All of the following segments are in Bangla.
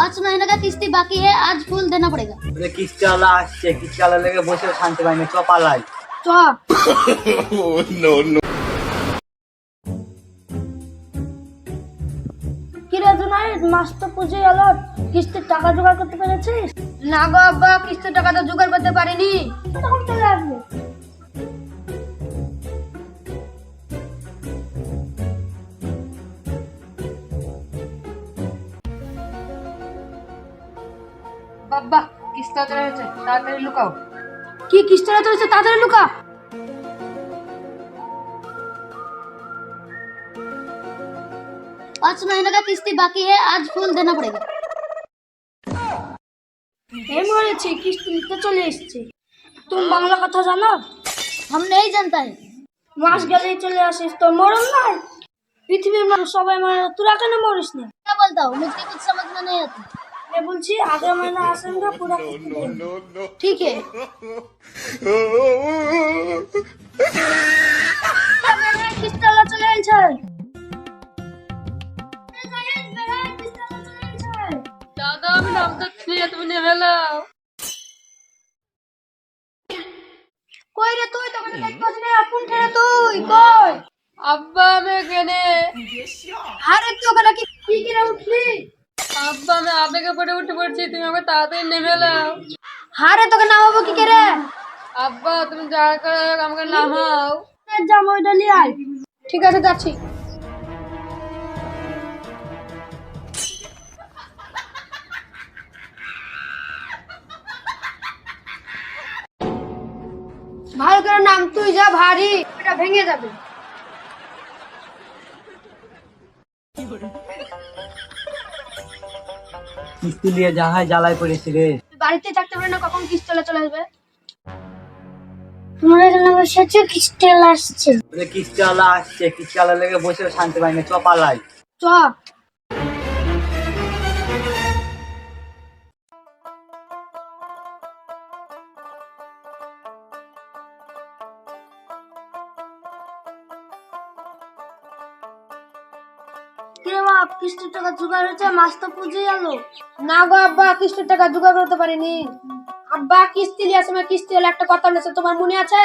पाँच महीने का किस्ती बाकी है आज फुल देना पड़ेगा বলে কিস্তিওয়ালা আসছে কিস্তিওয়ালা লেগে বসে শান্তি পাইনি চ পালাই চ কি রে জোনাই মাস তো পুজো এলো কিস্তির টাকা জোগাড় করতে পেরেছিস না গো আব্বা কিস্তির টাকা তো জোগাড় করতে পারিনি তখন চলে আসবে বাবা কিস্তি চলে হয়েছে তাড়াতাড়ি লুকাও কি কিস্তিটা চলেছে তাড়াতাড়ি লুকা पाँच महीने का किस्ती बाकी है आज फुल देना पड़ेगा এই মরেছি কিস্তি নিতে চলে এসেছি তুমি বাংলা কথা জানো हम नहीं जानता है মাস গেলেই চলে আসিস তো মরণ নাই পৃথিবীর মানুষ সবাই মরে তোরা কেন মরিস না क्या बोलता हूँ मुझे कुछ समझ में नहीं आता এ বলছি আগে মহিনা আসেন না পুরা কিস্তি দেন। ठीक है কিস্তিওয়ালা চলে এসেছে দাদা আমি নামতে ছিঁড়ে তুমি নেমে নাও কই রে তুই তোকে দেখতে না কোন ঠেরে তুই কই আব্বা আমি এখানে আরে তোকে নাকি কি কিরে উঠলি আব্বা আমি আবেগে পড়ে উঠে পড়ছি তুমি আমাকে তাড়াতাড়ি নেমে নাও তোকে নামাবো কি করে? আব্বা তুমি যা করে আমাকে নামাও। নিয়ে আয়। ঠিক আছে যাচ্ছি। ভালো করে নাম তুই যা ভারী এটা ভেঙে যাবে। কিস্তি নিয়ে হয় জ্বালাই পড়েছি রে। বাড়িতে থাকতে পারে না কখন কিস্তি চলে আসবে? তোমার এখানে বসেছে কিস্তি আসছে। বলে কিস্তিওয়ালা আসছে কিস্তিওয়ালা লেগে বসে শান্তি পাইনি চ পালাই। চ। কে বাপ কিস্তির টাকা জোগাড় হয়েছে মাস তো পুজো গেল না গো আব্বা কিস্তির টাকা জোগাড় করতে পারিনি। আব্বা কিস্তি লিয়ে সময় কিস্তি হলে একটা কথা বলেছে তোমার মনে আছে?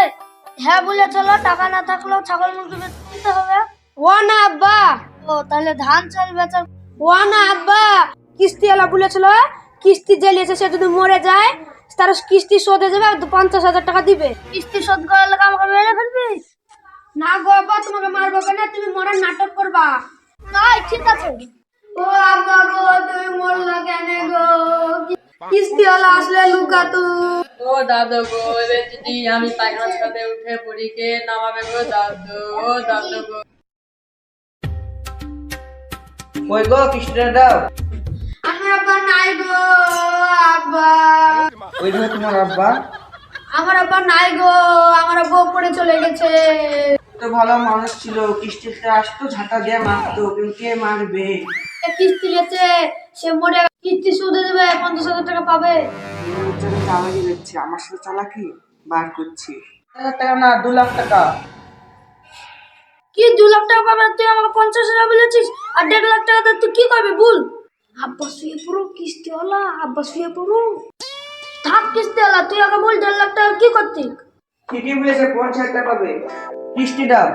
হ্যাঁ বলেছিল টাকা না থাকলেও ছাগল মুরগি বেচতে হবে। ও না আব্বা। ও তাহলে ধান চাল বেচা ও না আব্বা। কিস্তি এলা বলেছিল কিস্তি যে লিয়েছে সে যদি মরে যায় তার কিস্তি শোধ হয়ে যাবে আর পঞ্চাশ হাজার টাকা দিবে। কিস্তি শোধ করার লেগে আমাকে মেরে ফেলবি? না গো আব্বা তোমাকে মারবো কেন? তুমি মরার নাটক করবা। নাই ঠিক আছে। ও আব্বা গো তুমি মরলা কেন গো? আসলে লুকা তুই ও দাদু গো এবার যদি আমি পায়খানা ছাদে উঠে নামাবে গো দাদু? ও দাদু গো। কই গো আমার আব্বা নাই গো আব্বা। ওই যে তোমার আব্বা? আমার আব্বা নাই গো আমার আব্বা পড়ে চলে গেছে। তো ভালো মানুষ ছিল কিস্তিতে আসতো ঝাঁটা দিয়ে মারতো কিন্তু কে মারবে? কিস্তি লেছে সে মরে কিস্তি সুদে দেবে পঞ্চাশ হাজার টাকা পাবে। চলে চালাকি দিচ্ছে আমার সাথে চালাকি? বার করছি। হাজার টাকা না দু লাখ টাকা। কি দু লাখ টাকা পাবে তুই আমাকে পঞ্চাশ হাজার বলেছিস আর দেড় লাখ টাকা তুই কি করবি বল। আব্বা শুয়ে পড়ো কিস্তি হলা আব্বা শুয়ে পড়ো থাক কিস্তি হলা তুই আগে বল দেড় লাখ টাকা কি করতি ঠিকই বলেছে পঞ্চাশ টাকা পাবে। দাও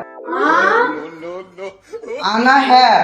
আনা হ্যাঁ